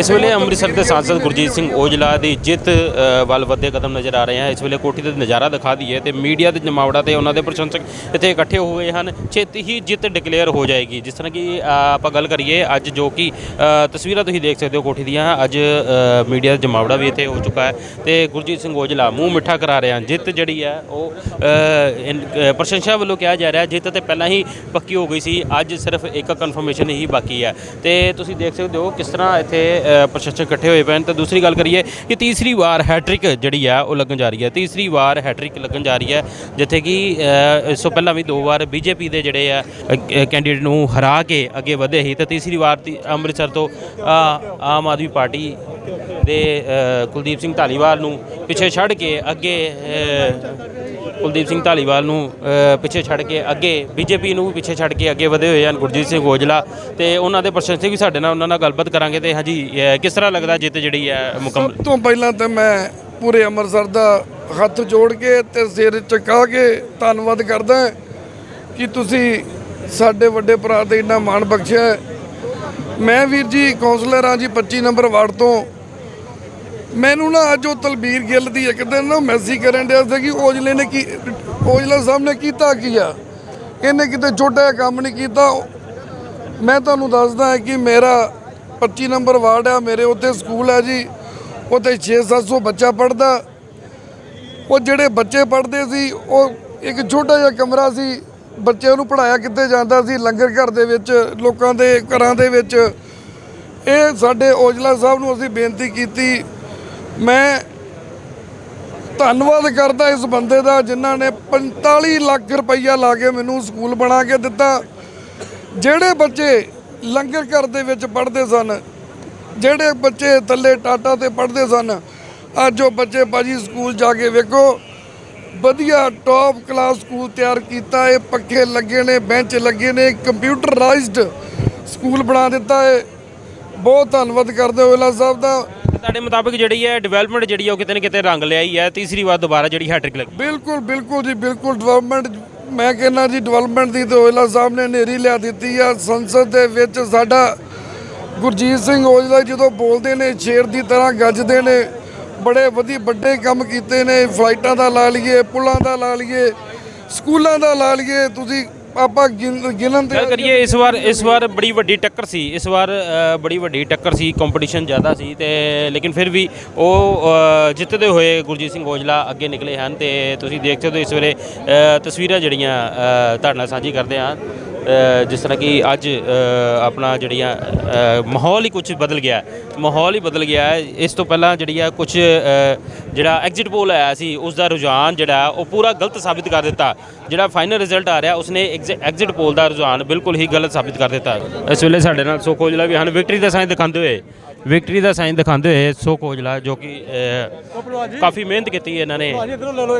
ਇਸ ਵੇਲੇ ਅੰਮ੍ਰਿਤਸਰ ਦੇ ਸਾਂਸਦ ਗੁਰਜੀਤ ਸਿੰਘ ਔਜਲਾ ਦੀ ਜਿੱਤ ਵੱਲ ਵਧਦੇ ਕਦਮ ਨਜ਼ਰ ਆ ਰਹੇ ਹਨ। ਇਸ ਵੇਲੇ ਕੋਠੀ ਦਾ ਨਜ਼ਾਰਾ ਦਿਖਾ ਦਈਏ ਤੇ ਮੀਡੀਆ ਦੇ ਜਮਾਵੜਾ ਤੇ ਉਹਨਾਂ ਦੇ ਪ੍ਰਸ਼ੰਸਕ ਇੱਥੇ ਇਕੱਠੇ ਹੋ ਗਏ ਹਨ। ਛੇਤੀ ਹੀ ਜਿੱਤ ਡਿਕਲੇਅਰ ਹੋ ਜਾਏਗੀ। ਜਿਸ ਤਰ੍ਹਾਂ ਕਿ ਆਪਾਂ ਗੱਲ ਕਰੀਏ ਅੱਜ ਜੋ ਕਿ ਤਸਵੀਰਾਂ ਤੁਸੀਂ ਦੇਖ ਸਕਦੇ ਹੋ ਕੋਠੀ ਦੀਆਂ। ਅੱਜ ਮੀਡੀਆ ਦਾ ਜਮਾਵੜਾ ਵੀ ਇੱਥੇ ਹੋ ਚੁੱਕਾ ਹੈ ਤੇ ਗੁਰਜੀਤ ਸਿੰਘ ਔਜਲਾ ਮੂੰਹ ਮਿੱਠਾ ਕਰਾ ਰਹੇ ਹਨ। ਜਿੱਤ ਜਿਹੜੀ ਹੈ ਉਹ ਪ੍ਰਸ਼ੰਸਾ ਵੱਲੋਂ ਕਿਹਾ ਜਾ ਰਿਹਾ ਜਿੱਤ ਤੇ ਪਹਿਲਾਂ ਹੀ ਪੱਕੀ ਹੋ ਗਈ ਸੀ। ਅੱਜ ਸਿਰਫ ਇੱਕ ਕਨਫਰਮੇਸ਼ਨ ਹੀ ਬਾਕੀ ਹੈ। ਤੇ ਤੁਸੀਂ ਦੇਖ ਸਕਦੇ ਹੋ ਕਿਸ ਤਰ੍ਹਾਂ ਇੱਥੇ ਪ੍ਰਸ਼ੰਸਕ ਇਕੱਠੇ ਹੋਏ ਪਏ ਹਨ ਤੇ ਦੂਸਰੀ ਗੱਲ ਕਰੀਏ ਕਿ ਤੀਸਰੀ ਵਾਰ ਹੈਟ੍ਰਿਕ ਜਿਹੜੀ ਆ, ਉਹ ਲੱਗਣ ਜਾ ਰਹੀ ਹੈ। ਤੀਸਰੀ ਵਾਰ ਹੈਟ੍ਰਿਕ ਲੱਗਣ ਜਾ ਰਹੀ ਹੈ, ਜਿੱਥੇ ਕਿ ਇਸ ਤੋਂ ਪਹਿਲਾਂ ਵੀ ਦੋ ਵਾਰ ਬੀਜੇਪੀ ਦੇ ਜਿਹੜੇ ਆ ਕੈਂਡੀਡੇਟ ਨੂੰ ਹਰਾ ਕੇ ਅੱਗੇ ਵਧੇ ਸੀ। ਤੇ ਤੀਸਰੀ ਵਾਰ ਤੀ- ਅੰਮ੍ਰਿਤਸਰ ਤੋਂ ਆਮ ਆਦਮੀ ਪਾਰਟੀ ਦੇ ਕੁਲਦੀਪ ਸਿੰਘ ਧਾਲੀਵਾਲ ਨੂੰ ਪਿੱਛੇ ਛੱਡ ਕੇ ਅੱਗੇ ਕੁਲਦੀਪ ਸਿੰਘ ਧਾਲੀਵਾਲ ਨੂੰ ਪਿੱਛੇ ਛੱਡ ਕੇ ਅੱਗੇ, ਬੀਜੇਪੀ ਨੂੰ ਵੀ ਪਿੱਛੇ ਛੱਡ ਕੇ ਅੱਗੇ ਵਧੇ ਹੋਏ ਹਨ ਗੁਰਜੀਤ ਸਿੰਘ ਔਜਲਾ। ਤੇ ਉਹਨਾਂ ਦੇ ਪ੍ਰਸ਼ੰਸਕ ਵੀ ਸਾਡੇ ਨਾਲ ਉਹਨਾਂ ਨਾਲ ਗੱਲਬਾਤ ਕਰਾਂਗੇ ਤੇ ਹਾਂਜੀ ਕਿਸ ਤਰ੍ਹਾਂ ਲੱਗਦਾ ਜਿੱਤ ਜਿਹੜੀ ਹੈ ਮੁਕੰਮਲ? ਸਭ ਤੋਂ ਪਹਿਲਾਂ ਤਾਂ ਮੈਂ ਪੂਰੇ ਅੰਮ੍ਰਿਤਸਰ ਦਾ ਹੱਥ ਜੋੜ ਕੇ ਤੇ ਸਿਰ ਚੁਕਾ ਕੇ ਧੰਨਵਾਦ ਕਰਦਾ ਕਿ ਤੁਸੀਂ ਸਾਡੇ ਵੱਡੇ ਭਰਾ ਤੇ ਇੰਨਾ ਮਾਣ ਬਖਸ਼ਿਆ ਮੈਂ ਵੀਰ ਜੀ ਕਾਉਂਸਲਰ ਹਾਂ ਜੀ 25 ਨੰਬਰ ਵਾਰਡ ਤੋਂ ਮੈਨੂੰ ਨਾ ਅੱਜ ਉਹ ਤਲਬੀਰ ਗਿੱਲ ਦੀ ਇੱਕ ਦਿਨ ਨਾ ਮੈਸੇਜ ਕਰਨ ਡਿਆ ਸੀ ਕਿ ਔਜਲੇ ਨੇ ਕੀ, ਔਜਲਾ ਸਾਹਿਬ ਨੇ ਕੀਤਾ ਕੀ ਆ? ਇਹਨੇ ਕਿਤੇ ਛੋਟਾ ਜਿਹਾ ਕੰਮ ਨਹੀਂ ਕੀਤਾ। ਮੈਂ ਤੁਹਾਨੂੰ ਦੱਸਦਾ ਕਿ ਮੇਰਾ 25 ਨੰਬਰ ਵਾਰਡ ਆ, ਮੇਰੇ ਉੱਥੇ ਸਕੂਲ ਹੈ ਜੀ। ਉੱਥੇ 6-700 ਬੱਚਾ ਪੜਦਾ ਉਹ ਜਿਹੜੇ ਬੱਚੇ ਪੜਦੇ ਸੀ, ਉਹ ਇੱਕ ਛੋਟਾ ਜਿਹਾ ਕਮਰਾ ਸੀ। ਬੱਚਿਆਂ ਨੂੰ ਪੜਾਇਆ ਕਿੱਥੇ ਜਾਂਦਾ ਸੀ? ਲੰਗਰ ਘਰ ਦੇ ਵਿੱਚ, ਲੋਕਾਂ ਦੇ ਘਰਾਂ ਦੇ ਵਿੱਚ। ਇਹ ਸਾਡੇ ਔਜਲਾ ਸਾਹਿਬ ਨੂੰ ਅਸੀਂ ਬੇਨਤੀ ਕੀਤੀ ਮੈਂ ਧੰਨਵਾਦ ਕਰਦਾ ਇਸ ਬੰਦੇ ਦਾ ਜਿਨ੍ਹਾਂ ਨੇ 45 ਲੱਖ ਰੁਪਈਆ ਲਾ ਕੇ ਮੈਨੂੰ ਸਕੂਲ ਬਣਾ ਕੇ ਦਿੱਤਾ। ਜਿਹੜੇ ਬੱਚੇ ਲੰਗਰ ਘਰ ਦੇ ਵਿੱਚ ਪੜ੍ਹਦੇ ਸਨ, ਜਿਹੜੇ ਬੱਚੇ ਥੱਲੇ ਟਾਟਾ ਤੇ ਪੜ੍ਹਦੇ ਸਨ, ਅੱਜ ਉਹ ਬੱਚੇ ਬਾਜੀ ਸਕੂਲ ਜਾ ਕੇ ਵੇਖੋ। ਵਧੀਆ ਟੌਪ ਕਲਾਸ ਸਕੂਲ ਤਿਆਰ ਕੀਤਾ ਹੈ, ਪੱਖੇ ਲੱਗੇ ਨੇ, ਬੈਂਚ ਲੱਗੇ ਨੇ ਕੰਪਿਊਟਰਾਈਜ਼ਡ ਸਕੂਲ ਬਣਾ ਦਿੱਤਾ ਹੈ। ਬਹੁਤ ਧੰਨਵਾਦ ਕਰਦੇ ਓਲਾ ਸਾਹਿਬ ਦਾ। ਤੁਹਾਡੇ ਮੁਤਾਬਕ ਜਿਹੜੀ ਹੈ ਡਿਵੈਲਪਮੈਂਟ ਜਿਹੜੀ ਹੈ ਉਹ ਕਿਤੇ ਨਾ ਕਿਤੇ ਰੰਗ ਲਿਆਈ ਹੈ, ਤੀਸਰੀ ਵਾਰ ਦੁਬਾਰਾ ਜਿਹੜੀ ਹੈਟ੍ਰਿਕ ਲੱਗੀ। ਬਿਲਕੁਲ ਬਿਲਕੁਲ ਜੀ, ਬਿਲਕੁਲ ਡਿਵੈਲਪਮੈਂਟ ਮੈਂ ਕਹਿੰਦਾ ਜੀ ਡਿਵੈਲਪਮੈਂਟ ਦੀ ਤੇ ਓਇਲਾ ਸਾਹਿਬ ਨੇ ਨੇਰੀ ਲਿਆ ਦਿੱਤੀ ਆ। ਸੰਸਦ ਦੇ ਵਿੱਚ ਸਾਡਾ ਗੁਰਜੀਤ ਸਿੰਘ ਔਜਲਾ ਜਦੋਂ ਬੋਲਦੇ ਨੇ, ਸ਼ੇਰ ਦੀ ਤਰ੍ਹਾਂ ਗੱਜਦੇ ਨੇ, ਬੜੇ ਵਧੀ ਵੱਡੇ ਕੰਮ ਕੀਤੇ ਨੇ, ਫਲਾਈਟਾਂ ਦਾ ਲਾ ਲਈਏ, ਪੁਲਾਂ ਦਾ ਲਾ ਲਈਏ, ਸਕੂਲਾਂ ਦਾ ਲਾ ਲਈਏ, ਤੁਸੀਂ ਆਪਾਂ ਗਿਣ- ਗਿਣਨ ਗੱਲ ਕਰੀਏ ਇਸ ਵਾਰ ਇਸ ਵਾਰ ਬੜੀ ਵੱਡੀ ਟੱਕਰ ਸੀ। ਇਸ ਵਾਰ ਅ, ਬੜੀ ਵੱਡੀ ਟੱਕਰ ਸੀ ਕੰਪੀਟੀਸ਼ਨ ਜ਼ਿਆਦਾ ਸੀ ਤੇ ਲੇਕਿਨ ਫਿਰ ਵੀ ਉਹ ਅ, ਜਿੱਤਦੇ ਹੋਏ ਗੁਰਜੀਤ ਸਿੰਘ ਔਜਲਾ ਅੱਗੇ ਨਿਕਲੇ ਹਨ ਤੇ ਤੁਸੀਂ ਦੇਖ ਸਕਦੇ ਹੋ ਇਸ ਵੇਲੇ ਅ, ਤਸਵੀਰਾਂ ਜਿਹੜੀਆਂ ਅ, ਤੁਹਾਡੇ ਨਾਲ ਸਾਂਝੀ ਕਰਦੇ ਹਾਂ। ਜਿਸ ਤਰ੍ਹਾਂ ਕਿ ਅੱਜ ਆਪਣਾ ਜਿਹੜੀਆਂ ਮਾਹੌਲ ਹੀ ਕੁਝ ਬਦਲ ਗਿਆ ਮਾਹੌਲ ਹੀ ਬਦਲ ਗਿਆ ਹੈ। ਇਸ ਤੋਂ ਪਹਿਲਾਂ ਜਿਹੜੀ ਆ ਕੁਝ ਜਿਹੜਾ ਐਗਜ਼ਿਟ ਪੋਲ ਆਇਆ ਸੀ, ਉਸ ਦਾ ਰੁਝਾਨ ਜਿਹੜਾ, ਉਹ ਪੂਰਾ ਗਲਤ ਸਾਬਿਤ ਕਰ ਦਿੱਤਾ। ਜਿਹੜਾ ਫਾਈਨਲ ਰਿਜ਼ਲਟ ਆ ਰਿਹਾ, ਉਸਨੇ ਐਗਜ਼ਿਟ ਪੋਲ ਦਾ ਰੁਝਾਨ ਬਿਲਕੁਲ ਹੀ ਗਲਤ ਸਾਬਿਤ ਕਰ ਦਿੱਤਾ। ਇਸ ਵੇਲੇ ਸਾਡੇ ਨਾਲ ਸੋ ਕੋਜਲਾ ਵੀ ਹਨ। ਵਿਕਟਰੀ ਦਾ ਸਾਈਨ ਦਿਖਾਉਂਦੇ ਹੋਏ। ਵਿਕਟਰੀ ਦਾ ਸਾਈਨ ਦਿਖਾਉਂਦੇ ਹੋਏ ਸੋ ਕੋਜਲਾ ਜੋ ਕਿ ਕਾਫੀ ਮਿਹਨਤ ਕੀਤੀ ਹੈ ਇਹਨਾਂ ਨੇ।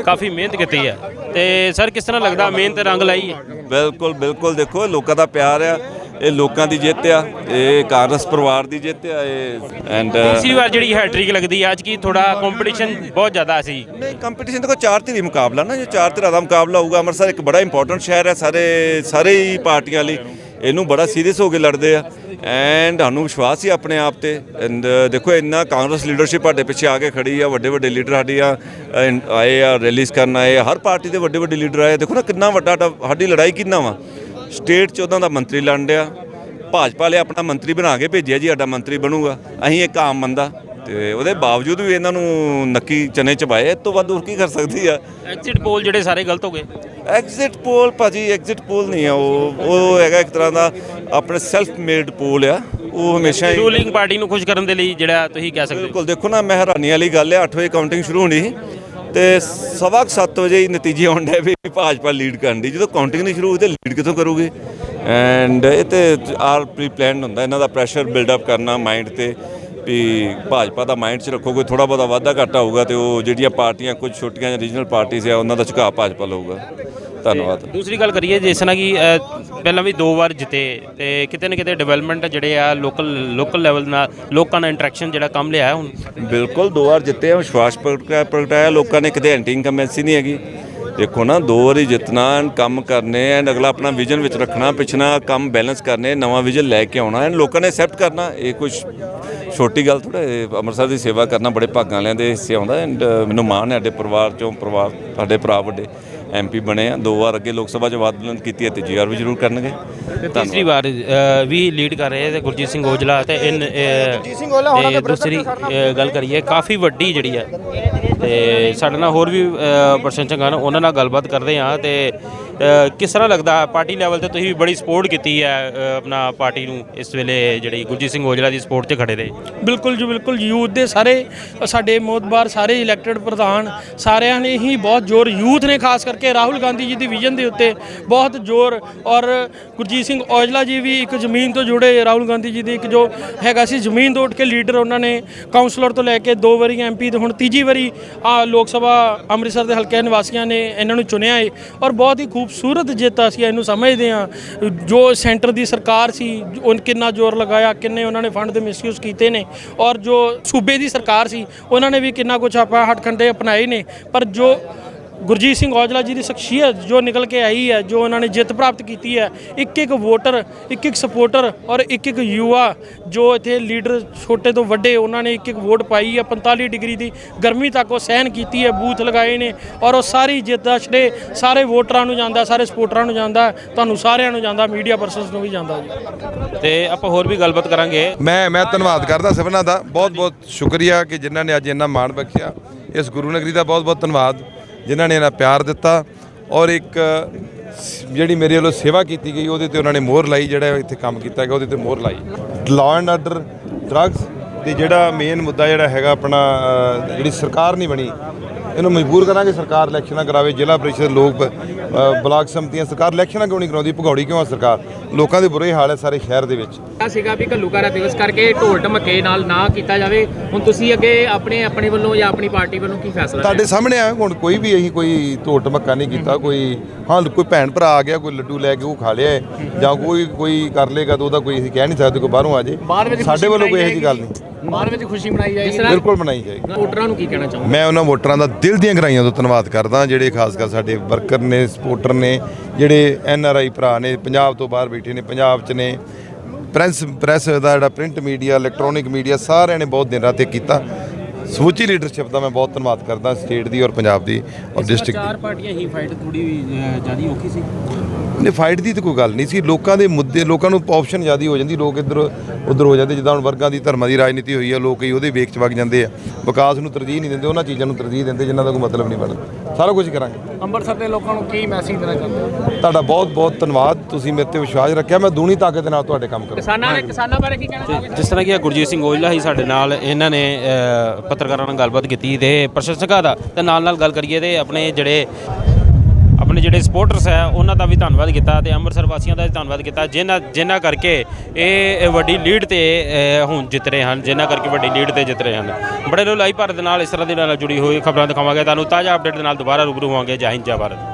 ਕਾਫੀ ਮਿਹਨਤ ਕੀਤੀ ਹੈ। ਤੇ ਸਰ ਕਿਸ ਤਰ੍ਹਾਂ ਲੱਗਦਾ ਮਿਹਨਤ ਰੰਗ ਲਾਈ ਹੈ? ਬਿਲਕੁਲ ਬਿਲਕੁਲ ਦੇਖੋ ਇਹ ਲੋਕਾਂ ਦਾ ਪਿਆਰ ਆ ਇਹ ਲੋਕਾਂ ਦੀ ਜਿੱਤ ਆ ਇਹ ਕਾਂਗਰਸ ਪਰਿਵਾਰ ਦੀ ਜਿੱਤ ਆ ਇਹ ਐਂਡ ਤੀਸਰੀ ਵਾਰ ਜਿਹੜੀ ਹੈਟ੍ਰਿਕ ਲੱਗਦੀ ਹੈ ਅੱਜ ਕੀ ਥੋੜਾ ਕੰਪੀਟੀਸ਼ਨ ਬਹੁਤ ਜ਼ਿਆਦਾ ਸੀ? ਨਹੀਂ ਕੰਪੀਟੀਸ਼ਨ ਦੇਖੋ ਚਾਰ ਧਿਰੀ ਮੁਕਾਬਲਾ ਨਾ ਜੇ ਚਾਰ ਧਿਰਾਂ ਦਾ ਮੁਕਾਬਲਾ ਹੋਊਗਾ ਅੰਮ੍ਰਿਤਸਰ ਇੱਕ ਬੜਾ ਇੰਪੋਰਟੈਂਟ ਸ਼ਹਿਰ ਹੈ ਸਾਰੇ ਸਾਰੇ ਹੀ ਪਾਰਟੀਆਂ ਲਈ। ਇਹਨੂੰ ਬੜਾ ਸੀਰੀਅਸ ਹੋ ਕੇ ਲੜਦੇ ਆ। ਐਂਡ ਸਾਨੂੰ ਵਿਸ਼ਵਾਸ ਸੀ ਆਪਣੇ ਆਪ ਤੇ। ਦੇਖੋ ਇੰਨਾ ਕਾਂਗਰਸ ਲੀਡਰਸ਼ਿਪ ਸਾਡੇ ਪਿੱਛੇ ਆ ਕੇ ਖੜੀ ਆ ਵੱਡੇ ਵੱਡੇ ਲੀਡਰ ਸਾਡੀਆਂ ਅਹ, ਆਏ ਆ ਰੈਲੀਜ਼ ਕਰਨ ਆਏ ਆ ਹਰ ਪਾਰਟੀ ਦੇ ਵੱਡੇ ਵੱਡੇ ਲੀਡਰ ਆਏ ਦੇਖੋ ਨਾ ਕਿੰਨਾ ਵੱਡਾ ਸਾਡੀ ਲੜਾਈ ਕਿੰਨਾ ਵਾ। ਸਟੇਟ 'ਚ ਉਹਨਾਂ ਦਾ ਮੰਤਰੀ ਲੜਨ ਡਿਆ। ਭਾਜਪਾ ਵਾਲੇ ਆਪਣਾ ਮੰਤਰੀ ਬਣਾ ਕੇ ਭੇਜਿਆ ਜੀ ਸਾਡਾ ਮੰਤਰੀ ਬਣੂਗਾ। ਅਸੀਂ ਇੱਕ ਆਮ ਬੰਦਾ। ਤੇ ਉਹਦੇ ਬਾਵਜੂਦ ਵੀ ਇਹਨਾਂ ਨੂੰ ਨੱਕੀ ਚਨੇ ਚਬਾਏ ਇਸ ਤੋਂ ਵੱਧ ਹੋਰ ਕੀ ਕਰ ਸਕਦੀ ਆ? ਐਗਜ਼ਿਟ ਪੋਲ ਜਿਹੜੇ ਸਾਰੇ ਗਲਤ ਹੋ ਗਏ। ਐਗਜ਼ਿਟ ਪੋਲ ਭਾਜੀ ਐਗਜ਼ਿਟ ਪੋਲ ਨਹੀਂ ਆ ਉਹ ਉਹ ਹੈਗਾ ਇੱਕ ਤਰ੍ਹਾਂ ਦਾ ਆਪਣੇ ਸੈਲਫ ਮੇਡ ਪੋਲ ਆ ਉਹ ਹਮੇਸ਼ਾ ਹੀ ਰੂਲਿੰਗ ਪਾਰਟੀ ਨੂੰ ਖੁਸ਼ ਕਰਨ ਦੇ ਲਈ ਜਿਹੜਾ ਤੁਸੀਂ ਕਹਿ ਸਕਦੇ ਹੋ। ਬਿਲਕੁਲ ਦੇਖੋ ਨਾ ਮੈਂ ਹੈਰਾਨੀ ਵਾਲੀ ਗੱਲ ਹੈ 8 ਵਜੇ ਕਾਊਂਟਿੰਗ ਸ਼ੁਰੂ ਹੋਣੀ ਸੀ ਤੇ ਸਵਾ 7 ਵਜੇ ਹੀ ਨਤੀਜੇ ਆਉਂਦੇ ਵੀ ਭਾਜਪਾ ਲੀਡ ਕਰਨ ਦੀ। ਜਦੋਂ ਕਾਊਂਟਿੰਗ ਨਹੀਂ ਸ਼ੁਰੂ ਹੋਈ ਤੇ ਲੀਡ ਕਿੱਥੋਂ ਕਰੂਗੀ? ਐਂਡ ਇਹ ਤੇ ਆਰ ਪ੍ਰੀ ਪਲਾਨਡ ਹੁੰਦਾ ਇਹਨਾਂ ਦਾ ਪ੍ਰੈਸ਼ਰ ਬਿਲਡ ਅਪ ਕਰਨਾ ਮਾਈਂਡ ਤੇ ਵੀ ਭਾਜਪਾ ਦਾ ਮਾਈਂਡ 'ਚ ਰੱਖੋ ਕੋਈ ਥੋੜਾ ਬਹੁਤਾ ਵਾਧਾ ਘਾਟਾ ਹੋਊਗਾ ਤੇ ਉਹ ਜਿਹੜੀਆਂ ਪਾਰਟੀਆਂ ਕੁਝ ਛੋਟੀਆਂ ਰੀਜਨਲ ਪਾਰਟੀਆਂ ਆ ਉਹਨਾਂ ਦਾ ਝੁਕਾਅ ਭਾਜਪਾ ਲਊਗਾ। ਧੰਨਵਾਦ। ਦੂਸਰੀ ਗੱਲ ਕਰੀਏ ਜਿਸ ਤਰ੍ਹਾਂ ਕਿ ਅ, ਪਹਿਲਾਂ ਵੀ ਦੋ ਵਾਰ ਜਿੱਤੇ ਤੇ ਕਿਤੇ ਨਾ ਕਿਤੇ ਡਿਵੈਲਪਮੈਂਟ ਜਿਹੜੇ ਆ ਲੋਕਲ ਲੋਕਲ ਲੈਵਲ ਨਾਲ ਲੋਕਾਂ ਨਾਲ ਇੰਟਰੈਕਸ਼ਨ ਜਿਹੜਾ ਕੰਮ ਲਿਆ ਹੁਣ। ਬਿਲਕੁਲ ਦੋ ਵਾਰ ਜਿੱਤੇ ਆ ਵਿਸ਼ਵਾਸ ਪ੍ਰਗਟਾਇਆ ਪ੍ਰਗਟਾਇਆ ਲੋਕਾਂ ਨੇ ਕਿਤੇ ਐਂਟੀ ਇਨਕਮੈਂਸੀ ਨਹੀਂ ਹੈਗੀ। ਦੇਖੋ ਨਾ ਦੋ ਵਾਰੀ ਜਿੱਤਣਾ ਐਂਡ ਕੰਮ ਕਰਨੇ ਐਂਡ ਅਗਲਾ ਆਪਣਾ ਵਿਜ਼ਨ ਵਿੱਚ ਰੱਖਣਾ ਪਿਛਣਾ ਕੰਮ ਬੈਲੈਂਸ ਕਰਨੇ ਨਵਾਂ ਵਿਜ਼ਨ ਲੈ ਕੇ ਆਉਣਾ ਐਂਡ ਲੋਕਾਂ ਨੇ ਐਕਸੈਪਟ ਕਰਨਾ। ਇਹ ਕੁਝ ਛੋਟੀ ਗੱਲ ਥੋੜਾ ਅੰਮ੍ਰਿਤਸਰ ਦੀ ਸੇਵਾ ਕਰਨਾ ਬੜੇ ਭਾਗਾਂ ਵਾਲਿਆਂ ਦੇ ਹਿੱਸੇ ਆਉਂਦਾ ਐਂਡ ਮੈਨੂੰ ਮਾਣ ਹੈ ਸਾਡੇ ਪਰਿਵਾਰ ਚੋਂ ਪਰਿਵਾਰ ਸਾਡੇ ਭਰਾ ਵੱਡੇ ਐਮਪੀ ਬਣੇ ਆ। ਦੋ ਵਾਰ ਅੱਗੇ ਲੋਕ ਸਭਾ 'ਚ ਵਾਦ ਬੁਲੰਦ ਕੀਤੀ ਹੈ ਤੇ ਜੀ ਆਰ ਵੀ ਜ਼ਰੂਰ ਕਰਨਗੇ। ਤੀਸਰੀ ਵਾਰ ਵੀ ਲੀਡ ਕਰ ਰਹੇ ਤੇ ਗੁਰਜੀਤ ਸਿੰਘ ਔਜਲਾ ਤੇ ਇਨ ਦੂਸਰੀ ਗੱਲ ਕਰੀਏ ਕਾਫੀ ਵੱਡੀ ਜਿਹੜੀ ਹੈ ਤੇ ਸਾਡੇ ਨਾਲ ਹੋਰ ਵੀ ਅ, ਪ੍ਰਸ਼ੰਸਕ ਹਨ ਉਹਨਾਂ ਨਾਲ ਗੱਲਬਾਤ ਕਰਦੇ ਹਾਂ ਤੇ ਕਿਸ ਤਰ੍ਹਾਂ ਲੱਗਦਾ ਪਾਰਟੀ ਲੈਵਲ ਤੇ ਤੁਸੀਂ ਬੜੀ ਸਪੋਰਟ ਕੀਤੀ ਹੈ ਆਪਣਾ ਪਾਰਟੀ ਨੂੰ ਇਸ ਵੇਲੇ ਜਿਹੜੀ ਗੁਰਜੀਤ ਸਿੰਘ ਔਜਲਾ ਦੀ ਸਪੋਰਟ 'ਚ ਖੜੇ ਰਹੇ? ਬਿਲਕੁਲ ਜੀ ਬਿਲਕੁਲ ਯੂਥ ਦੇ ਸਾਰੇ ਸਾਡੇ ਮੋਤਬਾਰ ਸਾਰੇ ਇਲੈਕਟਿਡ ਪ੍ਰਧਾਨ ਸਾਰਿਆਂ ਨੇ ਹੀ ਬਹੁਤ ਜ਼ੋਰ ਯੂਥ ਨੇ ਖਾਸ ਕਰਕੇ ਰਾਹੁਲ ਗਾਂਧੀ ਜੀ ਦੀ ਵਿਜ਼ਨ ਦੇ ਉੱਤੇ ਬਹੁਤ ਜ਼ੋਰ ਔਰ ਗੁਰਜੀਤ ਸਿੰਘ ਔਜਲਾ ਜੀ ਵੀ ਇੱਕ ਜ਼ਮੀਨ ਤੋਂ ਜੁੜੇ ਰਾਹੁਲ ਗਾਂਧੀ ਜੀ ਦੀ ਇੱਕ ਜੋ ਹੈਗਾ ਸੀ ਜ਼ਮੀਨ ਤੋਂ ਉੱਠ ਕੇ ਲੀਡਰ ਉਹਨਾਂ ਨੇ ਕਾਉਂਸਲਰ ਤੋਂ ਲੈ ਕੇ ਦੋ ਵਾਰੀ ਐਮਪੀ ਤੇ ਹੁਣ ਤੀਜੀ ਵਾਰੀ ਆ ਲੋਕ ਸਭਾ ਅੰਮ੍ਰਿਤਸਰ ਦੇ ਹਲਕੇ ਨਿਵਾਸੀਆਂ ਨੇ ਇਹਨਾਂ ਨੂੰ ਚੁਣਿਆ ਹੈ ਔਰ ਬਹੁਤ ਹੀ ਖੂਬਸੂਰਤ ਜਿੱਤ ਅਸੀਂ ਇਹਨੂੰ ਸਮਝਦੇ ਹਾਂ। ਜੋ ਸੈਂਟਰ ਦੀ ਸਰਕਾਰ ਸੀ ਉਹ ਕਿੰਨਾ ਜ਼ੋਰ ਲਗਾਇਆ, ਕਿੰਨੇ ਉਹਨਾਂ ਨੇ ਫੰਡ ਦੇ ਮਿਸਯੂਜ਼ ਕੀਤੇ ਨੇ ਔਰ ਜੋ ਸੂਬੇ ਦੀ ਸਰਕਾਰ ਸੀ, ਉਹਨਾਂ ਨੇ ਵੀ ਕਿੰਨਾ ਕੁਝ ਆਪਾਂ ਹੱਥਕੰਡੇ ਅਪਣਾਏ ਨੇ। ਪਰ ਜੋ ਗੁਰਜੀਤ ਸਿੰਘ ਔਜਲਾ ਜੀ ਦੀ ਸ਼ਖਸੀਅਤ ਜੋ ਨਿਕਲ ਕੇ ਆਈ ਹੈ ਜੋ ਉਹਨਾਂ ਨੇ ਜਿੱਤ ਪ੍ਰਾਪਤ ਕੀਤੀ ਹੈ ਇੱਕ ਇੱਕ ਵੋਟਰ ਇੱਕ ਇੱਕ ਸਪੋਰਟਰ ਔਰ ਇੱਕ ਇੱਕ ਯੁਵਾ ਜੋ ਇੱਥੇ ਲੀਡਰ ਛੋਟੇ ਤੋਂ ਵੱਡੇ ਉਹਨਾਂ ਨੇ ਇੱਕ ਇੱਕ ਵੋਟ ਪਾਈ ਹੈ 45 ਡਿਗਰੀ ਦੀ ਗਰਮੀ ਤੱਕ ਉਹ ਸਹਿਨ ਕੀਤੀ ਹੈ ਬੂਥ ਲਗਾਏ ਨੇ ਔਰ ਉਹ ਸਾਰੀ ਜਿੱਤ ਦਾ ਸ਼੍ਰੇ ਸਾਰੇ ਵੋਟਰਾਂ ਨੂੰ ਜਾਂਦਾ ਸਾਰੇ ਸਪੋਰਟਰਾਂ ਨੂੰ ਜਾਂਦਾ ਤੁਹਾਨੂੰ ਸਾਰਿਆਂ ਨੂੰ ਜਾਂਦਾ ਮੀਡੀਆ ਪਰਸਨਸ ਨੂੰ ਵੀ ਜਾਂਦਾ ਜੀ। ਤੇ ਆਪਾਂ ਹੋਰ ਵੀ ਗੱਲਬਾਤ ਕਰਾਂਗੇ। ਮੈਂ ਮੈਂ ਧੰਨਵਾਦ ਕਰਦਾ ਸਭਨਾਂ ਦਾ ਬਹੁਤ ਬਹੁਤ ਸ਼ੁਕਰੀਆ ਕਿ ਜਿਨ੍ਹਾਂ ਨੇ ਅੱਜ ਇੰਨਾ ਮਾਣ ਬਖਸ਼ਿਆ। ਇਸ ਗੁਰੂ ਨਗਰੀ ਦਾ ਬਹੁਤ ਬਹੁਤ ਧੰਨਵਾਦ। ਜਿਨ੍ਹਾਂ ਨੇ ਇਹਨਾਂ ਪਿਆਰ ਦਿੱਤਾ ਔਰ ਇੱਕ, ਜਿਹੜੀ ਮੇਰੇ ਵੱਲੋਂ ਸੇਵਾ ਕੀਤੀ ਗਈ, ਉਹਦੇ ਤੇ ਉਹਨਾਂ ਨੇ ਮੋਹਰ ਲਾਈ, ਜਿਹੜਾ ਇੱਥੇ ਕੰਮ ਕੀਤਾ ਗਿਆ, ਉਹਦੇ ਤੇ ਮੋਹਰ ਲਾਈ। ਲਾਅ ਐਂਡ ਆਰਡਰ ਡਰੱਗਸ ਤੇ ਜਿਹੜਾ ਮੇਨ ਮੁੱਦਾ ਜਿਹੜਾ ਹੈਗਾ ਆਪਣਾ ਜਿਹੜੀ ਸਰਕਾਰ ਨਹੀਂ ਬਣੀ, ਇਹਨੂੰ ਮਜਬੂਰ ਕਰਾਂਗੇ, ਸਰਕਾਰ ਇਲੈਕਸ਼ਨਾਂ ਕਰਾਵੇ, ਜ਼ਿਲ੍ਹਾ ਪ੍ਰੀਸ਼ਦ ਲੋਕ ਬਲਾਕ ਸੰਮਤੀਆਂ ਸਰਕਾਰ ਇਲੈਕਸ਼ਨਾਂ ਕਿਉਂ ਨਹੀਂ ਕਰਾਉਂਦੀ? ਭਗੌੜੀ ਕਿਉਂ ਆ ਸਰਕਾਰ? ਲੋਕਾਂ ਦੇ ਬੁਰੇ ਹਾਲ ਹੈ ਸਾਰੇ ਸ਼ਹਿਰ ਦੇ ਵਿੱਚ। ਸੀਗਾ ਵੀ ਘੱਲੂਘਾਰਾ ਦਿਵਸ ਕਰਕੇ ਢੋਲ ਢਮਕੇ ਨਾਲ ਨਾ ਕੀਤਾ ਜਾਵੇ। ਹੁਣ ਤੁਸੀਂ ਅੱਗੇ ਆਪਣੇ ਆਪਣੇ ਵੱਲੋਂ ਜਾਂ ਆਪਣੀ ਪਾਰਟੀ ਵੱਲੋਂ ਕੀ ਫੈਸਲਾ ਤੁਹਾਡੇ ਸਾਹਮਣੇ ਆ ਹੁਣ ਕੋਈ ਵੀ ਅਸੀਂ ਕੋਈ ਧੋਟ ਮੱਕਾ ਨਹੀਂ ਕੀਤਾ ਕੋਈ ਹਾਂ ਕੋਈ ਭੈਣ ਭਰਾ ਆ ਗਿਆ ਕੋਈ ਲੱਡੂ ਲੈ ਕੇ ਉਹ ਖਾ ਲਿਆ ਜਾਂ ਕੋਈ ਕੋਈ ਕਰ ਲੇਗਾ ਤਾਂ ਉਹਦਾ ਕੋਈ ਅਸੀਂ ਕਹਿ ਨਹੀਂ ਸਕਦੇ ਕੋਈ ਬਾਹਰੋਂ ਆ ਜੇ। ਸਾਡੇ ਵੱਲੋਂ ਕੋਈ ਇਹੋ ਜਿਹੀ ਗੱਲ ਨਹੀਂ। ਬਾਅਦ ਵਿੱਚ ਖੁਸ਼ੀ ਮਨਾਈ ਜਾਏਗੀ। ਬਿਲਕੁਲ ਮਨਾਈ ਜਾਏਗੀ। ਵੋਟਰਾਂ ਨੂੰ ਕੀ ਕਹਿਣਾ ਚਾਹੁੰਦੇ ਮੈਂ ਉਹਨਾਂ ਵੋਟਰਾਂ ਦਾ ਦਿਲ ਦੀਆਂ ਗਹਿਰਾਈਆਂ ਤੋਂ ਧੰਨਵਾਦ ਕਰਦਾ ਜਿਹੜੇ ਖਾਸ ਕਰ ਸਾਡੇ ਵਰਕਰ ਨੇ ਸਪੋਰਟਰ ਨੇ ਜਿਹੜੇ ਐਨ ਆਰ ਆਈ ਭਰਾ ਨੇ ਪੰਜਾਬ ਤੋਂ ਬਾਹਰ ਬੈਠੇ ਨੇ ਪੰਜਾਬ 'ਚ ਨੇ ਪ੍ਰੈਸ ਪ੍ਰੈਸ ਦਾ ਜਿਹੜਾ ਪ੍ਰਿੰਟ ਮੀਡੀਆ ਇਲੈਕਟ੍ਰੋਨਿਕ ਮੀਡੀਆ ਸਾਰਿਆਂ ਨੇ ਬਹੁਤ ਦਿਨ ਰਾਤ ਕੀਤਾ। ਸਮੁੱਚੀ ਲੀਡਰਸ਼ਿਪ ਦਾ ਮੈਂ ਬਹੁਤ ਧੰਨਵਾਦ ਕਰਦਾ ਸਟੇਟ ਦੀ ਔਰ ਪੰਜਾਬ ਦੀ ਔਰ ਡਿਸਟ੍ਰਿਕਟ ਦੀ ਚਾਰ ਪਾਰਟੀਆਂ ਹੀ ਫਾਈਟ ਥੋੜੀ ਜ਼ਿਆਦਾ ਔਖੀ ਸੀ। ਨੇ ਫਾਈਟ ਦੀ ਤਾਂ ਕੋਈ ਗੱਲ ਨਹੀਂ ਸੀ। ਲੋਕਾਂ ਦੇ ਮੁੱਦੇ ਲੋਕਾਂ ਨੂੰ ਆਪਸ਼ਨ ਜ਼ਿਆਦਾ ਹੋ ਜਾਂਦੀ ਲੋਕ ਇੱਧਰ ਉੱਧਰ ਹੋ ਜਾਂਦੇ। ਜਿੱਦਾਂ ਹੁਣ ਵਰਗਾਂ ਦੀ ਧਰਮਾਂ ਦੀ ਰਾਜਨੀਤੀ ਹੋਈ ਆ ਲੋਕ ਕਈ ਉਹਦੇ ਵੇਖ ਚ ਵਗ ਜਾਂਦੇ ਆ। ਵਿਕਾਸ ਨੂੰ ਤਰਜੀਹ ਨਹੀਂ ਦਿੰਦੇ ਉਹਨਾਂ ਚੀਜ਼ਾਂ ਨੂੰ ਤਰਜੀਹ ਦਿੰਦੇ ਜਿਨ੍ਹਾਂ ਦਾ ਕੋਈ ਮਤਲਬ ਨਹੀਂ ਬਣਦਾ। ਸਾਰਾ ਕੁਝ ਕਰਾਂਗੇ। ਅੰਮ੍ਰਿਤਸਰ ਦੇ ਲੋਕਾਂ ਨੂੰ ਕੀ ਮੈਸੇਜ ਦੇਣਾ ਚਾਹੁੰਦੇ ਹੋ? ਤੁਹਾਡਾ ਬਹੁਤ ਬਹੁਤ ਧੰਨਵਾਦ। ਤੁਸੀਂ ਮੇਰੇ ਤੇ ਵਿਸ਼ਵਾਸ ਰੱਖਿਆ। ਮੈਂ ਦੂਣੀ ਤਾਕਤ ਨਾਲ ਤੁਹਾਡੇ ਕੰਮ ਕਰਾਂ ਕਿਸਾਨਾਂ ਨੇ ਕਿਸਾਨਾਂ ਬਾਰੇ ਕੀ ਕਹਿਣਾ ਚਾਹੋਗੇ? ਜਿਸ ਤਰ੍ਹਾਂ ਕਿ ਗੁਰਜੀਤ ਸਿੰਘ ਔਜਲਾ ਹੀ ਸਾਡੇ ਨਾਲ ਇਹਨਾਂ ਨੇ ਪੱਤਰਕਾਰਾਂ ਨਾਲ ਗੱਲਬਾਤ ਕੀਤੀ ਤੇ ਪ੍ਰਸ਼ੰਸਕਾਂ ਦਾ ਤੇ ਨਾਲ ਨਾਲ ਗੱਲ ਕਰੀਏ ਤੇ ਆਪਣੇ ਜਿਹੜੇ ਆਪਣੇ ਜਿਹੜੇ ਸਪੋਰਟਰਸ ਹੈ, ਉਹਨਾਂ ਦਾ ਵੀ ਧੰਨਵਾਦ ਕੀਤਾ ਤੇ ਅੰਮ੍ਰਿਤਸਰ ਵਾਸੀਆਂ ਦਾ ਵੀ ਧੰਨਵਾਦ ਕੀਤਾ, ਜਿਨ੍ਹਾਂ ਜਿਨ੍ਹਾਂ ਕਰਕੇ ਇਹ ਵੱਡੀ ਲੀਡ ਤੇ ਹੁਣ ਜਿੱਤ ਰਹੇ ਹਨ, ਜਿਨ੍ਹਾਂ ਕਰਕੇ ਵੱਡੀ ਲੀਡ ਤੇ ਜਿੱਤ ਰਹੇ ਹਨ। ਬੜੇ ਲੋ ਲਾਈਵ ਭਾਰਤ ਦੇ ਨਾਲ ਇਸ ਤਰ੍ਹਾਂ ਦੇ ਨਾਲ ਜੁੜੀ ਹੋਈ ਖਬਰਾਂ ਦਿਖਾਵਾਂਗੇ, ਤੁਹਾਨੂੰ ਤਾਜ਼ਾ ਅਪਡੇਟ ਦੇ ਨਾਲ ਦੁਬਾਰਾ ਰੂਬਰੂ ਹੋਵਾਂਗੇ, ਜੈ ਹਿੰਦ, ਜੈ ਭਾਰਤ।